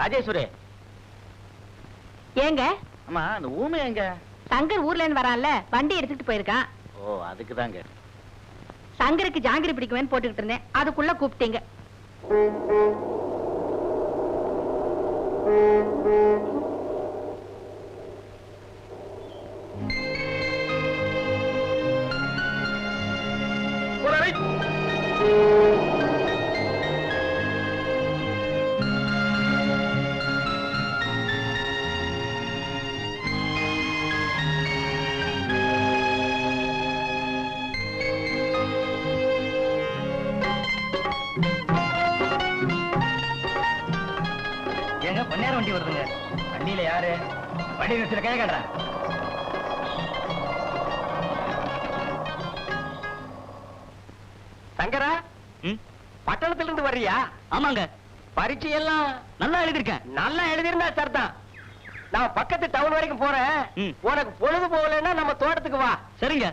ராஜேஸ்வரி. ஏங்க? அம்மா அந்த ஊமை எங்க? சங்கர் ஊர்ல இருந்து வரான்ல வண்டி எடுத்துட்டு போயிருக்கான். ஓ அதுக்கு தாங்க சங்கருக்கு ஜாங்கிரி பிடிக்குமேன்னு போட்டுக்கிட்டு இருந்தேன். அதுக்குள்ள கூப்பிட்டீங்க. வண்டி வருதுங்க. வண்டியில யாரு? வண்டி நிறுத்தின கை காட்டுறேன். சங்கரா பட்டணத்துல இருந்து வர்றியா? ஆமாங்க. பரீட்சை எல்லாம் நல்லா எழுதிருக்கேன் நல்லா எழுதிருந்தா சார் தான் நான் பக்கத்து டவுன் வரைக்கும் போறேன். உனக்கு பொழுது போகலன்னா நம்ம தோட்டத்துக்கு வா. சரிங்க.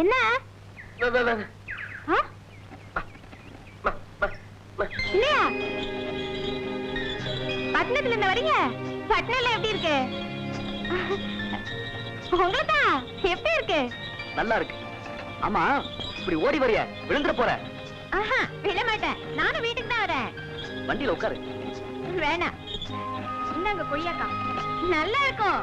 என்ன? இல்லையா? பட்டணத்துல இருந்து வரீங்க? பட்டணம்ல எப்படி இருக்கு? உங்களுக்கா? எப்படி இருக்கு? நல்லா இருக்கு. ஆமா இப்படி ஓடி வரிய விழுந்துட போற. ஆஹா விட மாட்டேன். நானும் வீட்டுக்கு தான் வரேன். வண்டியில உட்காரு. வேணாம். இந்தாங்க கொய்யாக்கா நல்லா இருக்கும்.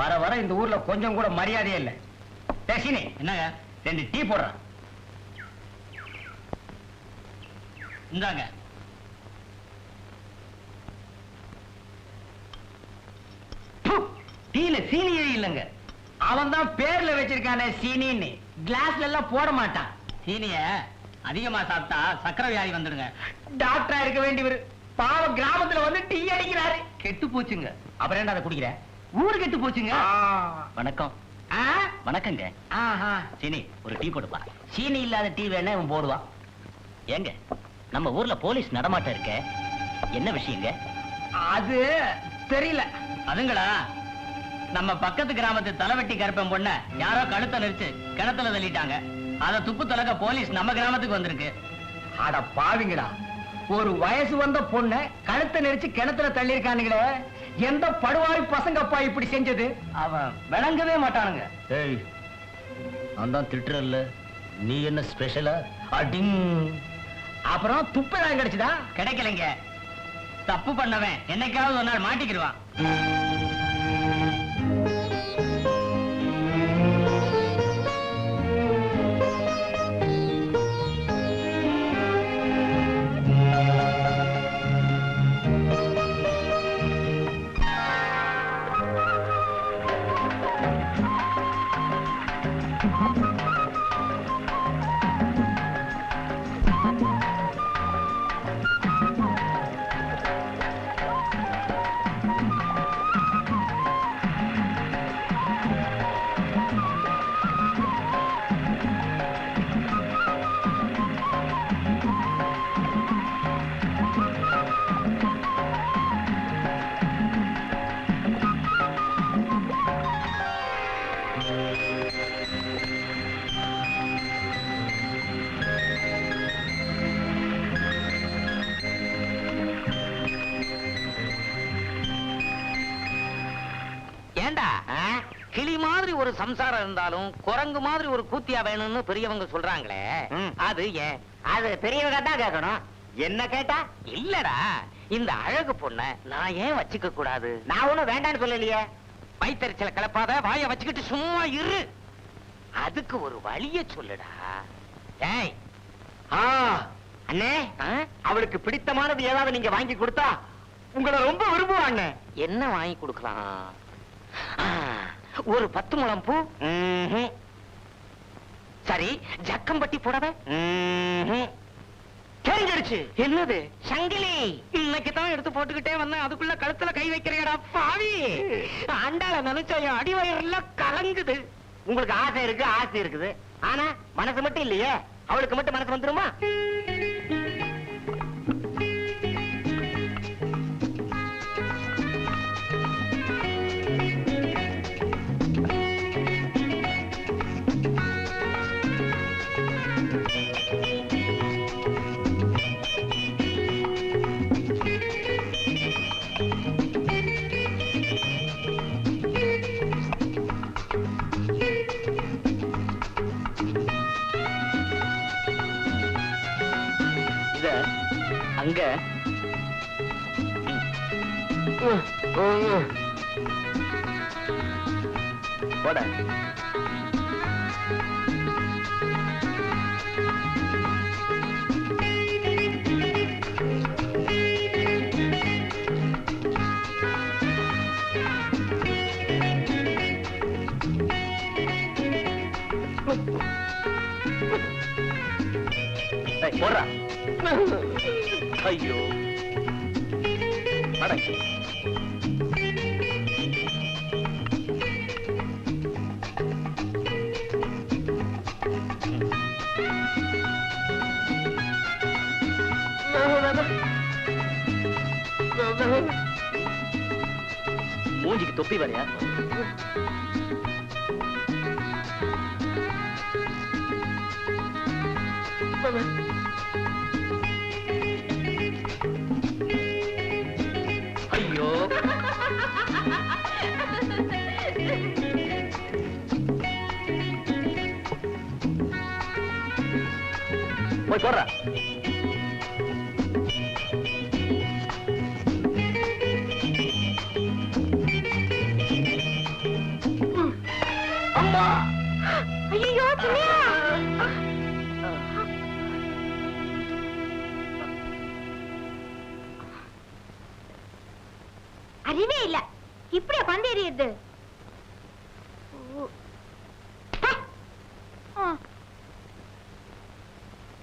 வர வர இந்த ஊர்ல கொஞ்சம் கூட மரியாதையே இல்ல. டேசினி என்னங்க? ரெண்டு டீ போடுறான் இந்தாங்க. டீல சீனியே இல்லைங்க. அவன் தான் பேர்ல வச்சிருக்கானே சீனின்னு. கிளாஸ்ல எல்லாம் போட மாட்டான். சீனிய அதிகமா சாப்பிட்டா சக்கரை வியாதி வந்துடுங்க டாக்டரா இருக்க வேண்டியவர். பாவம் கிராமத்துல வந்து டீ அடிக்கிறாரு. கெட்டு போச்சுங்க. அப்புறம் ஏன்டா அதை குடிக்கிற? ஊரு கெட்டு போச்சுங்க. வணக்கம். வணக்கங்க. சீனி ஒரு டீ போடுப்பா சீனி இல்லாத டீ வேணா இவன் போடுவான் ஏங்க நம்ம ஊர்ல போலீஸ் நடமாட்டம் இருக்க. என்ன விஷயங்க? அது தெரியல. அதுங்களா? நம்ம பக்கத்து கிராமத்து தலைவெட்டி கருப்பன் பொண்ண யாரோ கழுத்த நெரிச்சு கிணத்துல தள்ளிட்டாங்க. அத துப்பு தொலைக்க போலீஸ் நம்ம கிராமத்துக்கு வந்திருக்கு. அட பாவிங்கடா. ஒரு வயசு வந்த பொண்ண கழுத்த நெரிச்சு கிணத்துல தள்ளி இருக்கானுங்களே எந்த படுவாரி பசங்கப்பா இப்படி செஞ்சது? அவன் விளங்கவே மாட்டானுங்க. ஏய் நான் தான் திட்டுறல்ல நீ என்ன ஸ்பெஷலா அடிங். அப்புறம் துப்பதான் கிடைச்சதா? கிடைக்கலைங்க. தப்பு பண்ணவன் என்னைக்காவது ஒரு நாள் மாட்டிக்கிடுவான். ஏண்டா? கிளி மாதிரி ஒரு சம்சாரம் இருந்தாலும் குரங்கு மாதிரி ஒரு கூத்தியா வேணும்னு பெரியவங்க சொல்றாங்களே. அது ஏன்? அது பெரியவங்க தான் கேட்கணும் என்ன கேட்டா? இல்லடா. இந்த அழகு பொண்ண நான் ஏன் வச்சுக்க கூடாது? நான் ஒண்ணும் வேண்டாம்னு சொல்லலையே. வயித்தறிச்சல கலப்பாத வாய வச்சுக்கிட்டு சும்மா இரு. அதுக்கு ஒரு வழிய சொல்லுடா. ஏய் அண்ணே அவளுக்கு பிடித்தமானது ஏதாவது நீங்க வாங்கி கொடுத்தா உங்களை ரொம்ப விரும்புவாங்க. என்ன வாங்கி கொடுக்கலாம்? ஒரு பத்து முழம் பூ. சரி ஜக்கம்பட்டி புடவை. ம்ஹும். தெரிஞ்சிடுச்சு என்னது? சங்கிலி. இன்னைக்கு தான் எடுத்து போட்டுக்கிட்டே வந்தேன். அதுக்குள்ள கழுத்துல கை வைக்கிறீங்கடா பாவி. அண்டால நினைச்சா என் அடிவயர்லாம் கலங்குது. உங்களுக்கு ஆசை இருக்கு ஆசை இருக்குது. ஆனா மனசு மட்டும் இல்லையே? அவளுக்கு மட்டும் மனசு வந்துருமா? போட. போடுறா. ஐயோ. அட. மூஞ்சிக்கு தொப்பி வரையா? ஐயோ. போய் போடுறா. அறிவே இல்ல. இப்படியா பந்து எறியது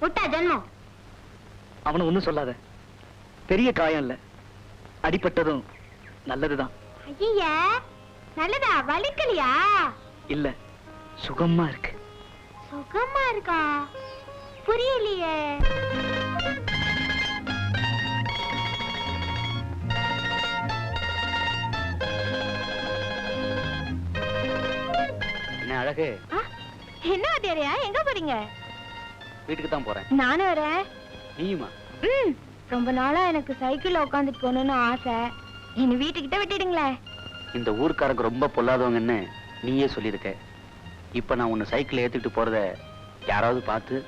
விட்டா ஜென்மம். அவனை ஒண்ணும் சொல்லாத. பெரிய காயம் இல்ல. அடிபட்டதும் நல்லதுதான். ஐயா நல்லதா? வலிக்கலையா? இல்ல. சுகமா இருக்கு. சுகமா இருக்கா? புரியலையே. என்ன அழகு? என்ன வாத்தியாரையா எங்க போறீங்க? வீட்டுக்கு தான் போறேன். நானும் வரேன். நீயுமா? ம் ரொம்ப நாளா எனக்கு சைக்கிள்ல உட்காந்துட்டு போகணும்னு ஆசை. என்ன வீட்டுக்கிட்ட விட்டுடுங்களேன். இந்த ஊர்க்காரங்க ரொம்ப பொல்லாதவங்கன்னு நீயே சொல்லியிருக்க. இப்ப நான் உன்னை சைக்கிள் ஏத்திட்டு போறத யாராவது பார்த்து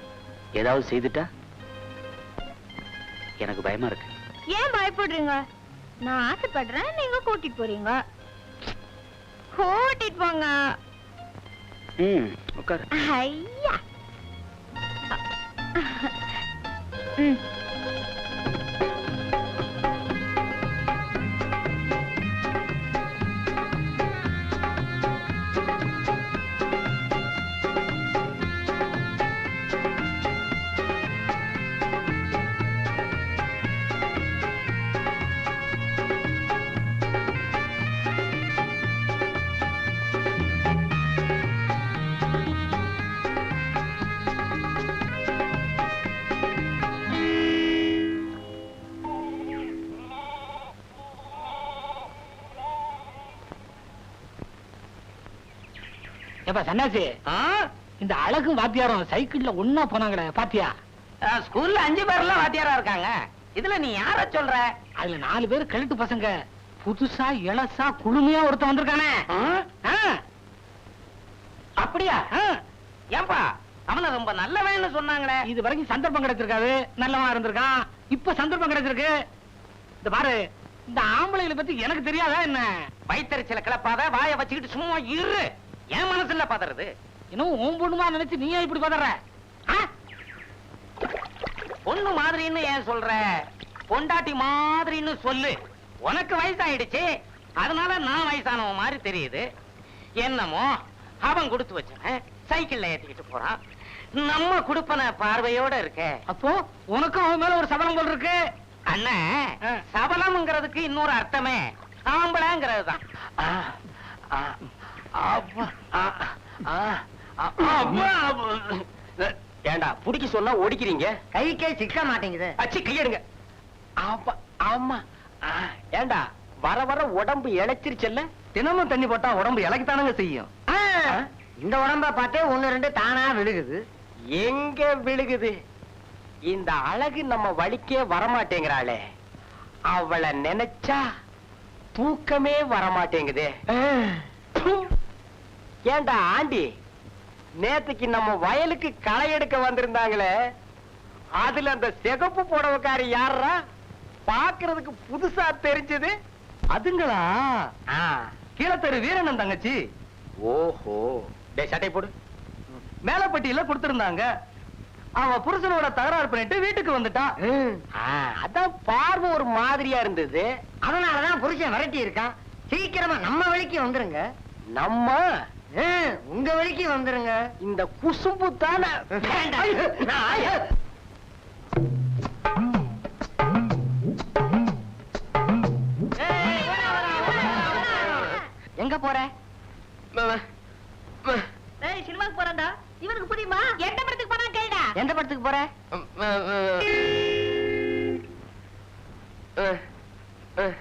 ஏதாவது செய்துட்டா? எனக்கு பயமா இருக்கு. ஏன் பயப்படுறீங்க? நான் ஆசைப்படுறேன் நீங்க கூட்டிட்டு போறீங்க. கூட்டிட்டு போங்க. ம் உட்காரு. ஐயா. ம். சன்னாசி. இந்த அழகும் வாத்தியாரம் சைக்கிள்ல ஒன்னா போனாங்களே பாத்தியா? ஸ்கூல்ல அஞ்சு பேர்லாம் வாத்தியாரா இருக்காங்க. இதுல நீ யார சொல்ற? அதுல நாலு பேர் கழுட்டு பசங்க. புதுசா இளசா குளுமையா ஒருத்தன் வந்திருக்கானே. அப்படியா? ஏன்பா அவன ரொம்ப நல்லவன்னு சொன்னாங்களே. இது வரைக்கும் சந்தர்ப்பம் கிடைச்சிருக்காது. நல்லவனா இருந்திருக்கான். இப்ப சந்தர்ப்பம் கிடைச்சிருக்கு. இந்த பாரு இந்த ஆம்பளைகளை பத்தி எனக்கு தெரியாதா என்ன? வயித்தறிச்சல கிளப்பாத வாய வச்சுக்கிட்டு சும்மா இரு. என் மனசுல பதறது. இன்னும் உன் பொண்ணுமா நினைச்சு நீயே இப்படி பதற? ஆ? பொண்ணு மாதிரின்னு ஏன் சொல்ற? பொண்டாட்டி மாதிரின்னு சொல்லு. உனக்கு வயசாயிடுச்சு. அதனால நான் வயசானவன் மாதிரி தெரியுது. என்னமோ அவன் கொடுத்து வச்சவன் சைக்கிள்ல ஏத்திக்கிட்டு போறான். நம்ம குடுப்பன பார்வையோட இருக்க. அப்போ உனக்கும் அவன் மேல ஒரு சபலம் போல் இருக்கு. அண்ணன். சபலம்ங்கிறதுக்கு இன்னொரு அர்த்தமே. ஆம்பளைங்கிறது தான் ஏண்டா புடிக்க சொன்னா ஒடிக்கிறீங்க? கைக்கே சிக்க மாட்டேங்குது. அச்சி கையெடுங்க. ஆமா ஆ, ஏண்டா வர வர உடம்பு இழைச்சிருச்சல்ல? தினமும் தண்ணி போட்டா உடம்பு இலக்கித்தானுங்க செய்யும். இந்த உடம்ப பார்த்தே ஒண்ணு ரெண்டு தானா விழுகுது. எங்க விழுகுது? இந்த அழகு நம்ம வழிக்கே வரமாட்டேங்கிறாளே. அவளை நினைச்சா தூக்கமே வரமாட்டேங்குதே. ஏண்டா ஆண்டி? நேத்துக்கு நம்ம வயலுக்கு களை எடுக்க வந்திருந்தாங்களே. அதுல அந்த சிகப்பு புடவைக்காரி யாரா பாக்குறதுக்கு புதுசா தெரிஞ்சது. அதுங்களா? ஆ. கீழத்தெரு வீரண்ணன் தங்கச்சி. ஓஹோ. டேய் சட்டை போடு. மேலப்பட்டியில கொடுத்திருந்தாங்க. அவ புருஷனோட தகராறு பண்ணிட்டு வீட்டுக்கு வந்துட்டா. ஆ, அதான் பார்வை ஒரு மாதிரியா இருந்தது. அதனாலதான் புருஷன் விரட்டி இருக்கான் சீக்கிரமா நம்ம வழிக்கு வந்துருங்க. நம்ம? உங்க வழிக்கு வந்துருங்க. இந்த குசும்பு தானே எங்க போற? ஏய் சினிமாக்கு போறேன்டா. இவனுக்கு புரியுமா? எந்த படத்துக்கு போனா கேளுடா. எந்த படத்துக்கு போற? அஹ்